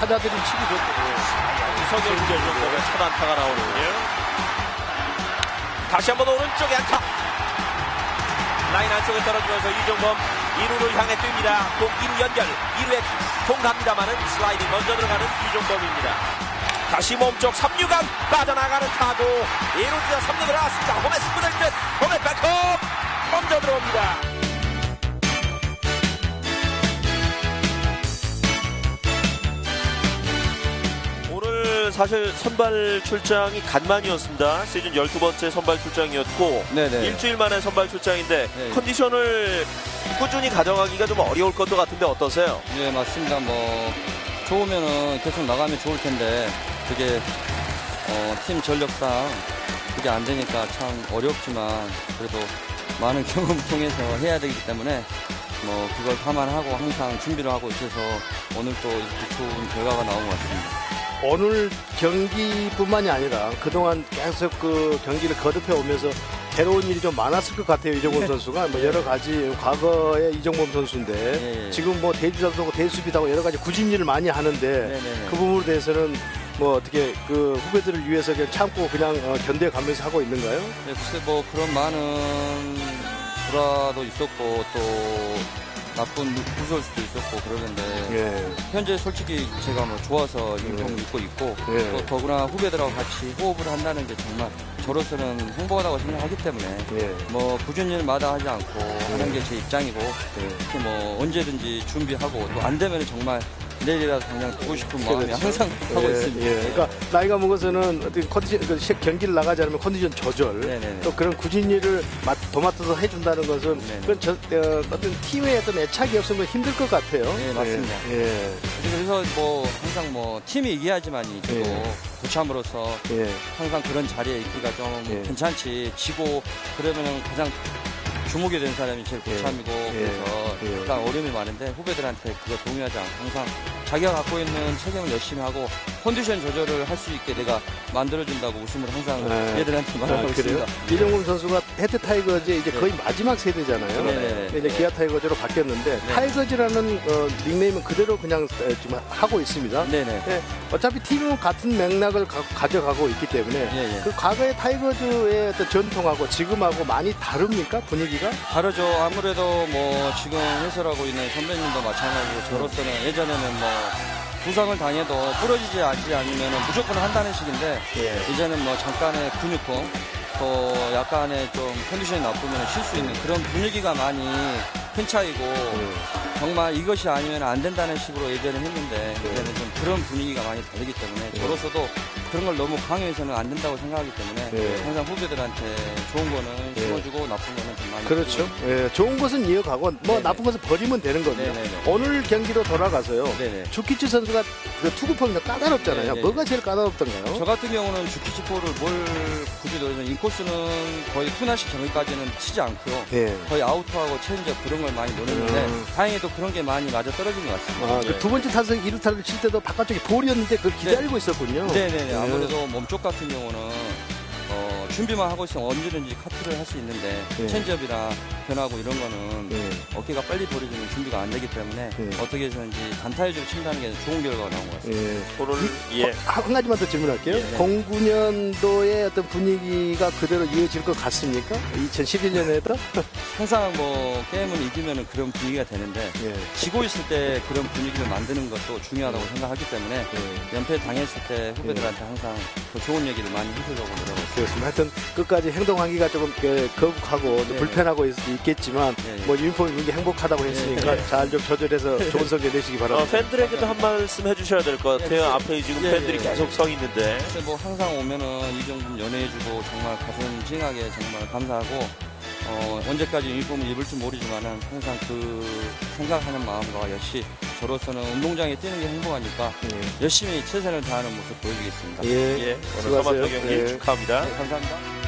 받아들인 칩이 좋거든요. 이석열 결정적에 첫 안타가 나오는군요. 다시 한번 오른쪽에 안타. 라인 안쪽에 떨어지면서 이종범 2루를 향해 뜁니다. 공 2루 연결. 2루에 공 갑니다만은 슬라이딩 먼저 들어가는 이종범입니다. 다시 몸쪽 3루간 빠져나가는 타구 2루 주자 3루 들어왔습니다. 홈에 승부될 듯 홈에 백홈 먼저 들어옵니다. 사실 선발 출장이 간만이었습니다. 시즌 12번째 선발 출장이었고 네네. 일주일 만에 선발 출장인데 네. 컨디션을 꾸준히 가져가기가 좀 어려울 것도 같은데 어떠세요? 네, 맞습니다. 뭐 좋으면은 계속 나가면 좋을 텐데 그게 어, 팀 전력상 그게 안 되니까 참 어렵지만 그래도 많은 경험 통해서 해야 되기 때문에 뭐 그걸 감안하고 항상 준비를 하고 있어서 오늘 또 이렇게 좋은 결과가 나온 것 같습니다. 오늘 경기뿐만이 아니라 그동안 계속 그 경기를 거듭해 오면서 해로운 일이 좀 많았을 것 같아요 이정범 선수가 뭐 여러 가지 과거의 이정범 선수인데 예, 예. 지금 뭐 대주자도 하고 대수비도 하고 여러 가지 굳은 일을 많이 하는데 네네네. 그 부분에 대해서는 뭐 어떻게 그 후배들을 위해서 그냥 참고 그냥 어, 견뎌가면서 하고 있는가요? 네, 글쎄 뭐 그런 많은 불화도 있었고 또 나쁜 무서울 수도 있었고 그러는데 예. 현재 솔직히 제가 뭐 좋아서 유니폼을 입고 있고 예. 또 더구나 후배들하고 같이 호흡을 한다는 게 정말 저로서는 행복하다고 생각하기 때문에 예. 뭐 굳은 일마다 하지 않고 하는 게 제 입장이고 특히 뭐 언제든지 준비하고 또 안 되면 정말 내일이라도 당장 보고 싶은 마음이 그렇죠. 항상 하고 예, 있습니다. 예. 그러니까 나이가 먹어서는 어떻게 컨디션 그 시- 경기를 나가지 않으면 컨디션 조절 네네네. 또 그런 굳은 일을 맡- 도맡아서 해준다는 것은 네네. 그건 저, 어, 어떤 팀의 어떤 애착이 없으면 힘들 것 같아요. 네, 맞습니다. 예, 그래서 뭐 항상 뭐 팀이 이겨야지만이 저도 예. 고참으로서 예, 예. 항상 그런 자리에 있기가 좀 예. 괜찮지 지고 그러면은 가장 주목이 된 사람이 제일 예. 고참이고 예. 그래서 예. 약간 어려움이 많은데 후배들한테 그거 동의하지 않고 항상 자기가 갖고 있는 책임을 열심히 하고 컨디션 조절을 할 수 있게 내가 만들어준다고 웃음을 항상 네. 얘들한테 말하고 아? 있습니다. 이정훈 선수가 헤드 타이거즈 이제 네. 거의 마지막 세대잖아요. 네네네. 근데 이제 기아 타이거즈로 바뀌었는데 네. 타이거즈라는 어, 닉네임은 그대로 그냥 어, 지금 하고 있습니다. 네네. 예, 어차피 팀은 같은 맥락을 가, 져가고 있기 때문에 예, 예. 그 과거의 타이거즈의 어떤 전통하고 지금하고 많이 다릅니까 분위기 가? 다르죠. 아무래도 뭐 지금 해설하고 있는 선배님도 마찬가지고 저로서는 예전에는 뭐 부상을 당해도 부러지지 않지 않으면 무조건 한다는 식인데 예. 이제는 뭐 잠깐의 근육통 또 약간의 좀 컨디션이 나쁘면 쉴 수 있는 그런 분위기가 많이 큰 차이고 정말 이것이 아니면 안 된다는 식으로 예전에 했는데 이제는 좀 그런 분위기가 많이 다르기 때문에 저로서도 그런 걸 너무 강요해서는 안 된다고 생각하기 때문에 예. 항상 후배들한테 좋은 거는 예. 심어주고 나쁜 거는 좀 많이 그렇죠. 예, 좋은 것은 이어가고 뭐 네네. 나쁜 것은 버리면 되는 거든요. 네네네. 오늘 경기로 돌아가서요. 네네. 주키치 선수가 그 투구폼이 까다롭잖아요. 네네. 뭐가 제일 까다롭던가요? 저 같은 경우는 주키치 포를 뭘 굳이 노려서 인코스는 거의 투나시 전까지는 치지 않고요. 예. 거의 아우트하고 체인지업 그런 걸 많이 노렸는데 음. 다행히도 그런 게 많이 맞아 떨어진 것 같습니다. 아, 그 두 번째 타석 2루 타를 칠 때도 바깥쪽에 볼이었는데 그걸 기다리고 있었군요. 네네네. 예. 아무래도 몸쪽 같은 경우는 어, 준비만 하고 있으면 언제든지 카트를 할 수 있는데 예. 체인지업이나 변하고 이런 거는 예. 어깨가 빨리 버려지는 준비가 안 되기 때문에 예. 어떻게 해서든지 단타해주고 친다는 게 좋은 결과가 나온 것 같습니다. 예. 오늘 예. 어, 한 가지만 더 질문할게요. 네, 네. 09년도의 어떤 분위기가 그대로 이어질 것 같습니까? 2011년에도? 항상 뭐 게임을 이기면 그런 분위기가 되는데 예. 지고 있을 때 그런 분위기를 만드는 것도 중요하다고 생각하기 때문에 예. 연패 당했을 때 후배들한테 항상 더 좋은 얘기를 많이 해주려고 노력하고 있습니다. 하여튼 끝까지 행동하기가 조금 그, 거북하고 또 네. 불편하고 있, 겠지만 네, 네. 뭐 유니폼 입는 게 행복하다고 했으니까 네. 잘좀 조절해서 좋은 성적 내시기 어, 바랍니다. 팬들에게도 한 말씀 해주셔야 될 것 같아요. 예, 앞에 지금 예, 팬들이 예. 계속 서 있는데. 뭐 항상 오면은 이정도 연애해주고 정말 가슴 찡하게 정말 감사하고 어, 언제까지 유니폼을 입을지 모르지만은 항상 그 생각하는 마음과 역시 저로서는 운동장에 뛰는 게 행복하니까 열심히 최선을 다하는 모습 보여주겠습니다. 예, 예, 오늘 수고하세요. 서만도 경기 예. 축하합니다. 네, 감사합니다.